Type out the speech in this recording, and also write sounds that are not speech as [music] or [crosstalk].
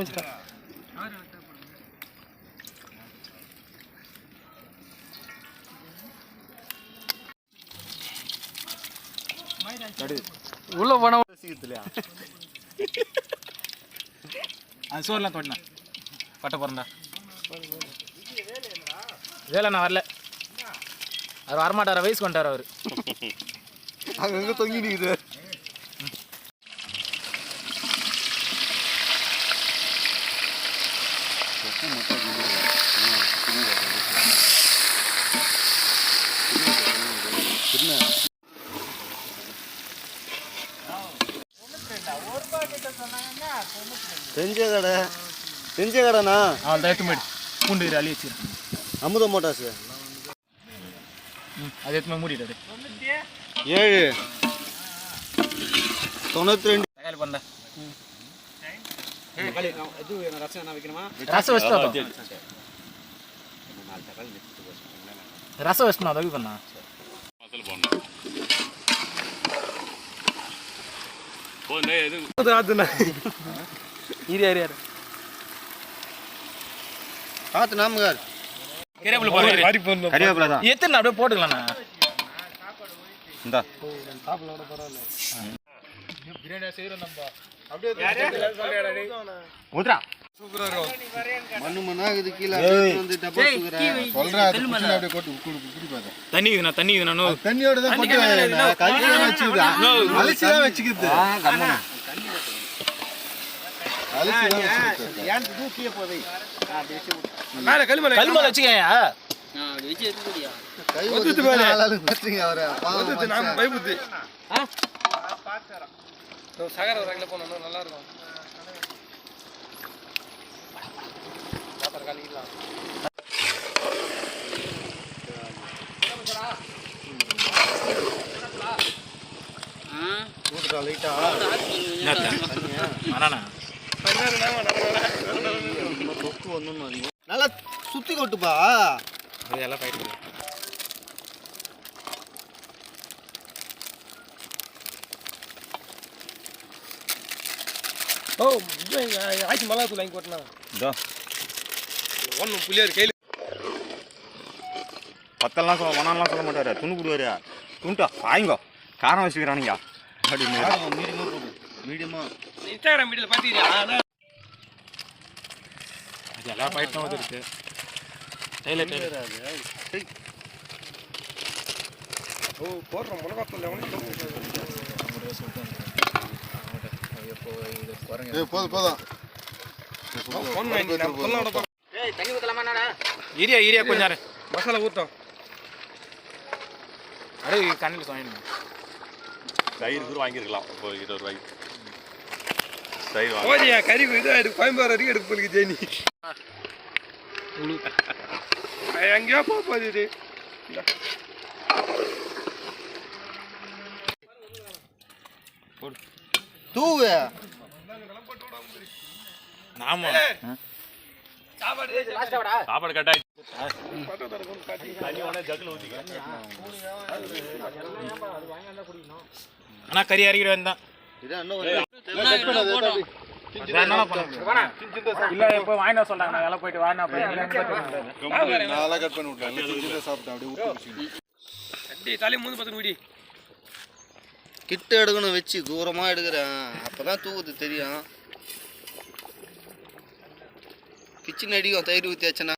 ஆரம்பிச்சிட்டேன் உள்ள போன [laughs] இல்லையா? [laughs] அது சோறுலாம் தோட்டினா. பட்ட பிறந்தா வேலைண்ணா வரல. அவர் வரமாட்டார்? வயசுக்கு வந்துட்டார் அவர்? [laughs] அங்கங்க தொங்கி செஞ்ச கடை செஞ்ச கடைண்ணா அவள் தான் எடுத்து பூண்டு அள்ளி வச்சிரு அமுத மோட்டார்ஸ். ம் அது எடுத்து ஏழு. தொண்ணூத்தி ரெண்டு. தக்காளி பண்ண ಇದು ರಸ வைக்கணுமா ரசம் வச்சுட்டு ரசம் வச்சுனா உதவி பண்ணா இரு இரு இரு பார்த்து நாமகார் கறிவேப்பிலை போடுங்க கறிவேப்பிலை தான் எத்தனை அப்படியே போட்டுக்கலாண்ணா இந்தா பிரியாணி செய்கிறோம் நம்ம ஊத்ரா மண்ணு மண்ணா இது கீழே வந்து டப்பா அப்படியே கொட்டு தண்ணி இதுண்ணா தண்ணி இதுண்ணா தண்ணியோட தான் கொட்டு கழுவி தான் வச்சுக்குது அலசி தான் வச்சுக்குது கல்மலை வச்சுக்கயா? வச்சுங்க அவரை. பாவம் நான். பயபுத்தி சகர ஒரு அகில போனோம் நல்லா இருக்கும் லைட்டா அதிகம் நல்லா சுத்தி கொட்டுப்பா. அது எல்லாம் போயிட்டு மிளகா தூள் வாங்கி போட்டனா இதோ. ஒன்றும் புள்ளியார் கையில். பத்தெல்லாம் சொல்ல ஒன்னாலாம் சொல்ல மாட்டாரு. துணு கொடுவாரு துண்டா? வாங்கிக்கோ காரம் வச்சுக்கிறானுங்க அப்படின்னு மீடியமா போடு. மீடியமா. இன்ஸ்டாகிராம் வீடியோவில் பார்த்தீங்கன்னா அது எல்லாம் போயிட்டு தான் இருக்கு. டெய்லர் டெய்லர் ஓ போடுறோம் மிளகா தூள் ஏய், போதும் போதும். ஃபோன் வாங்கி நம்ம சொல்லோட இரியா இரியா கொஞ்ச நேரம் மசாலா ஊற்றோம் அப்படியே கண்ணில் வாங்கிடுங்க தயிர் கூட வாங்கியிருக்கலாம். இப்போ இருபது ரூபாய்க்கு. தயிர் வாங்க. கறி இது எடுத்து கோயம்புத்தூர் வரைக்கும் எடுக்க போலுக்கு ஜெனி. எங்கேயோ போக போகுது இது. தூவு. ஆமா. சாப்பாடு. கட்டாய். அண்ணா கறி வந்தான் இன்னும் இல்ல இப்போ வர சொல்றாங்க. நான் எல்லாம் போயிட்டு வாங்கினா கட் பண்ணி விட்டேன். சாப்பிட்டேன். அப்படியே மூணு பத்து முடி கிட்ட எடுக்கணும் வச்சு தூரமா எடுக்கிறேன். அப்பதான் தூக்குது தெரியும். ಕಿಚನ್ ಅಡಿಗೆ ಒಂದು ಐದು ರೂಪಾಯಿ ಹೆಚ್ಚನ